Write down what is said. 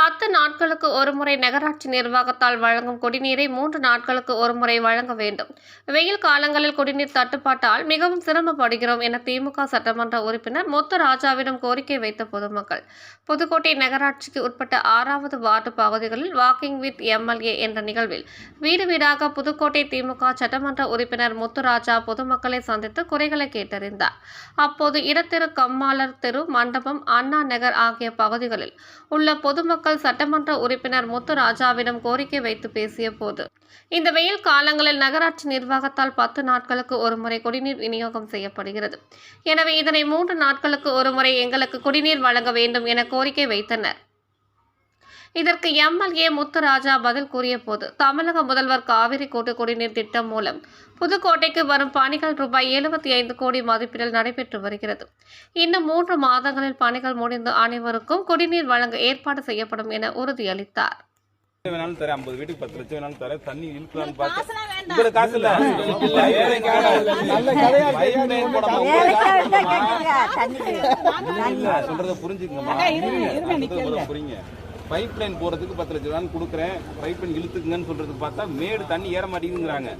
பத்து நாட்களுக்கு ஒருமுறை நகராட்சி நிர்வாகத்தால் வழங்கும் குடிநீரை மூன்று நாட்களுக்கு ஒருமுறை வழங்க வேண்டும். வெயில் காலங்களில் குடிநீர் தட்டுப்பாட்டால் மிகவும் சிரமப்படுகிறோம் என திமுக சட்டமன்ற உறுப்பினர் முத்து ராஜாவிடம் கோரிக்கை வைத்த பொதுமக்கள். புதுக்கோட்டை நகராட்சிக்கு உட்பட்ட ஆறாவது வார்டு பகுதிகளில் வாக்கிங் வித் எம்எல்ஏ என்ற நிகழ்வில் வீடு வீடாக புதுக்கோட்டை திமுக சட்டமன்ற உறுப்பினர் முத்துராஜா பொதுமக்களை சந்தித்து குறைகளை கேட்டறிந்தார். அப்போது இடத்தெரு கம்மாளர் தெரு மண்டபம் அண்ணா நகர் ஆகிய பகுதிகளில் உள்ள பொதுமக்கள் சட்டமன்ற உறுப்பினர் முத்துராஜாவிடம் கோரிக்கை வைத்து பேசிய போது இந்த வெயில் காலங்களில் நகராட்சி நிர்வாகத்தால் பத்து நாட்களுக்கு ஒருமுறை குடிநீர் விநியோகம் செய்யப்படுகிறது. எனவே இதனை மூன்று நாட்களுக்கு ஒருமுறை எங்களுக்கு குடிநீர் வழங்க வேண்டும் என கோரிக்கை வைத்தனர். இதற்கு எம்எல்ஏ முத்துராஜா பதில் கூறிய போது தமிழக முதல்வர் காவிரி கூட்டு குடிநீர் திட்டம் மூலம் புதுக்கோட்டைக்கு வரும் பணிகள் ரூபாய் எழுபத்தி ஐந்து கோடி மதிப்பீட்டில் நடைபெற்று வருகிறது இன்னும் மூன்று மாதங்களில் பணிகள் முடிந்து அனைவருக்கும் குடிநீர் வழங்க ஏற்பாடு செய்யப்படும் என உறுதியளித்தார் வேணாலும் தரேன் ஐம்பது வீட்டுக்கு பத்து லட்சம் வேணாலும் தரேன் தண்ணி இழுக்கலாம்னு பார்த்தேன் உங்களுக்கு காசு இல்ல Pipeline போடாம உங்களுக்கு காசு இல்லைம்மா. நான் சொல்றத புரிஞ்சுக்கங்கம்மா சொல்றத புரியுங்க பைப் லைன் போறதுக்கு பத்து லட்சம் ரூபான்னு கொடுக்குறேன். பைப் லைன் இழுத்துக்குங்கன்னு சொல்றதுக்கு பார்த்தா மேடு தண்ணி ஏற மாட்டேங்குதுங்கிறாங்க.